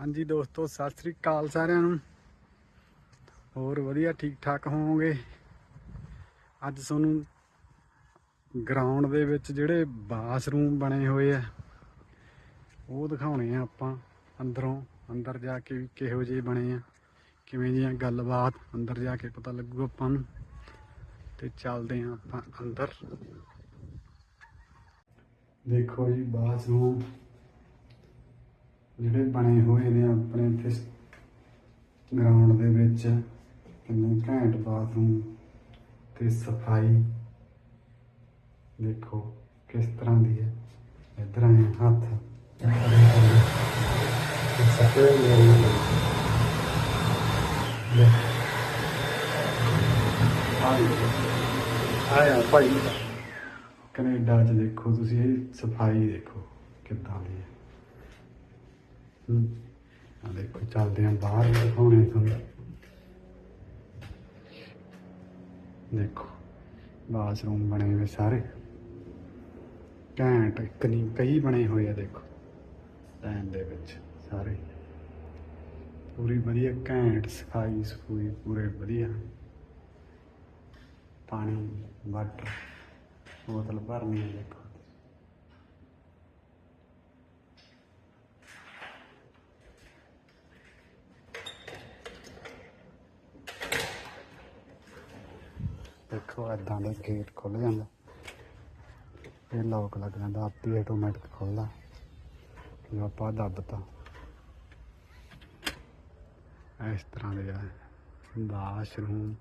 ਹਾਂਜੀ ਦੋਸਤੋ, ਸਤਿ ਸ੍ਰੀ ਅਕਾਲ ਸਾਰਿਆਂ ਨੂੰ। ਹੋਰ ਵਧੀਆ ਠੀਕ ਠਾਕ ਹੋਵੋਗੇ? ਅੱਜ ਤੁਹਾਨੂੰ ਗਰਾਊਂਡ ਦੇ ਵਿੱਚ ਜਿਹੜੇ ਬਾਥਰੂਮ ਬਣੇ ਹੋਏ ਆ, ਉਹ ਦਿਖਾਉਣੇ ਆ ਆਪਾਂ ਅੰਦਰੋਂ। ਅੰਦਰ ਜਾ ਕੇ ਵੀ ਕਿਹੋ ਜਿਹੇ ਬਣੇ ਆ, ਕਿਵੇਂ ਦੀਆਂ ਗੱਲਬਾਤ, ਅੰਦਰ ਜਾ ਕੇ ਪਤਾ ਲੱਗੂ ਆਪਾਂ ਨੂੰ। ਤੇ ਚੱਲਦੇ ਆ ਆਪਾਂ ਅੰਦਰ। ਦੇਖੋ ਜੀ ਬਾਥਰੂਮ ਜਿਹੜੇ ਬਣੇ ਹੋਏ ਨੇ ਆਪਣੇ ਇੱਥੇ ਗਰਾਊਂਡ ਦੇ ਵਿੱਚ ਕਿੰਨੇ ਘੈਂਟ ਬਾਥਰੂਮ ਤੇ ਸਫ਼ਾਈ। ਦੇਖੋ ਕਿਸ ਤਰ੍ਹਾਂ ਦੀ ਹੈ। ਇਧਰ ਆਏ ਹੱਥ। ਸਫ਼ਾਈ ਆਇਆ ਭਾਈ। ਕੈਨੇਡਾ ਚ ਦੇਖੋ ਤੁਸੀਂ, ਇਹ ਸਫ਼ਾਈ ਦੇਖੋ ਕਿੱਦਾਂ ਦੀ ਹੈ। ਆ ਦੇਖੋ ਚੱਲਦੇ ਆ ਬਾਹਰ ਦਿਖਾਉਣੇ ਤੁਹਾਨੂੰ। ਦੇਖੋ, ਬਾਥਰੂਮ ਬਣੇ ਹੋਏ ਸਾਰੇ। ਘੈਂਟ, ਇੱਕ ਨਹੀਂ, ਕਈ ਬਣੇ ਹੋਏ ਆ, ਦੇਖੋ। ਲਾਈਨ ਦੇ ਵਿੱਚ ਸਾਰੇ। ਪੂਰੀ ਵਧੀਆ, ਘੈਂਟ ਸਫ਼ਾਈ ਸਫੂਈ ਪੂਰੇ ਵਧੀਆ। ਪਾਣੀ, ਵਾਟਰ, ਬੋਤਲ ਭਰਨੀ ਹੈ ਦੇਖੋ। ਦੇਖੋ, ਏਦਾਂ ਦਾ ਗੇਟ ਖੁੱਲ ਜਾਂਦਾ। ਇਹ ਲੋਕ ਲੱਗ ਜਾਂਦਾ, ਆਪ ਹੀ ਆਟੋਮੈਟਿਕ ਖੁੱਲਦਾ ਜੋ ਆਪਾਂ ਦੱਬਤਾ ਇਸ ਤਰ੍ਹਾਂ ਦੇ ਆ। ਬਾਥਰੂਮ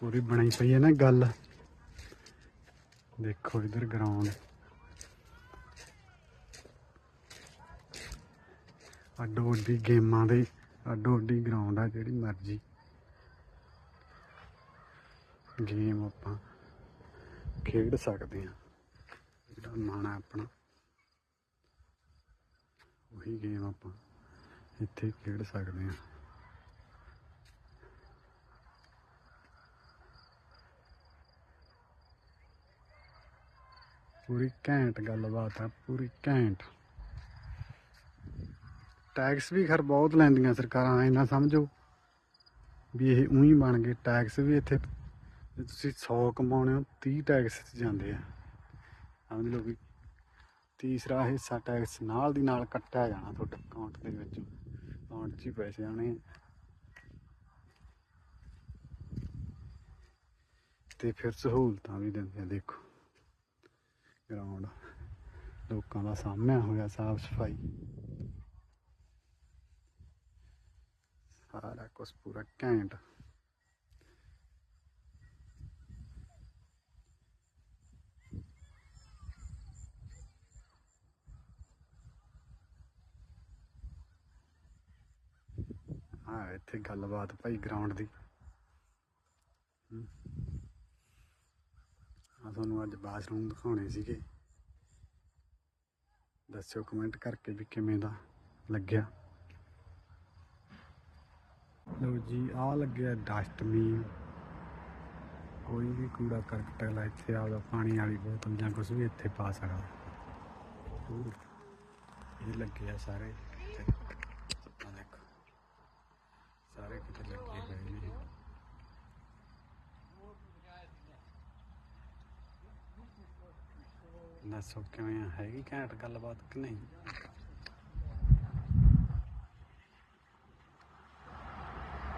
ਪੂਰੀ ਬਣਾਈ ਪਈ ਹੈ ਨਾ ਗੱਲ। ਦੇਖੋ ਇਧਰ ਗਰਾਊਂਡ ਅੱਡੋ ਅੱਡੀ ਗੇਮਾਂ ਦੇ, ਅੱਡੋ ਅੱਡੀ ਗਰਾਊਂਡ ਆ ਜਿਹੜੀ ਮਰਜ਼ੀ। ਗੇਮ ਆਪਾਂ ਖੇਡ ਸਕਦੇ ਹਾਂ। ਜਿਹੜਾ ਮਨ ਆ ਆਪਣਾ, ਉਹੀ ਗੇਮ ਆਪਾਂ ਇੱਥੇ ਖੇਡ ਸਕਦੇ ਹਾਂ। ਪੂਰੀ ਘੈਂਟ ਗੱਲਬਾਤ ਆ, ਪੂਰੀ ਘੈਂਟ। ਟੈਕਸ ਵੀ ਖਰ ਬਹੁਤ ਲੈਂਦੀਆਂ ਸਰਕਾਰਾਂ ਇਹਨਾਂ ਸਮਝੋ। ਵੀ ਇਹ ਉਹੀ ਬਣ ਗਏ, ਟੈਕਸ ਵੀ ਇੱਥੇ, ਜੇ ਤੁਸੀਂ 100 ਕਮਾਉਣੇ ਹੋ 30 ਟੈਕਸ 'ਚ ਜਾਂਦੇ ਆ। ਸਮਝ ਲਓ ਵੀ ਤੀਸਰਾ ਹਿੱਸਾ ਟੈਕਸ ਨਾਲ ਦੀ ਨਾਲ ਕੱਟਿਆ ਜਾਣਾ ਤੁਹਾਡੇ ਅਕਾਊਂਟ ਦੇ ਵਿੱਚ। ਅਕਾਊਂਟ 'ਚ ਹੀ ਪੈਸੇ ਆਉਣੇ ਆ। ਤੇ ਫਿਰ ਸਹੂਲਤਾਂ ਵੀ ਦਿੰਦੇ ਆ, ਦੇਖੋ। ਗਰਾਊਂਡ ਲੋਕਾਂ ਦਾ ਸਾਹਮਣੇ ਹੋਇਆ, ਸਾਫ਼ ਸਫ਼ਾਈ। ਸਾਰਾ ਕੁਛ ਪੂਰਾ ਘੈਂਟ। ਹਾਂ ਇੱਥੇ ਗੱਲਬਾਤ ਭਾਈ ਗਰਾਊਂਡ ਦੀ। ਆ ਤੁਹਾਨੂੰ ਅੱਜ ਬਾਥਰੂਮ ਦਿਖਾਉਣੇ ਸੀਗੇ। ਦੱਸਿਓ ਕਮੈਂਟ ਕਰਕੇ ਵੀ ਕਿਵੇਂ ਦਾ ਲੱਗਿਆ। ਲਓ ਜੀ ਆ ਲੱਗਿਆ ਡਸਟਬਿਨ ਕੋਈ ਵੀ ਕੂੜਾ ਕਰਕਟ ਵਾਲਾ ਇੱਥੇ ਆਪਦਾ ਪਾਣੀ ਵਾਲੀ ਬੋਤਲ ਜਾਂ ਕੁਝ ਵੀ ਇੱਥੇ ਪਾ ਸਕਦਾ। ਹੋਰ, ਇਹ ਲੱਗੇ ਆ ਸਾਰੇ ਇੱਥੇ। ਦੇਖੋ, ਸਾਰੇ ਕਿਤੇ ਲੱਗੇ ਹੋਏ ਨੇ। ਦੱਸੋ ਕਿਵੇਂ ਹੈਗੀ ਘੈਂਟ ਗੱਲਬਾਤ ਕਿ ਨਹੀਂ?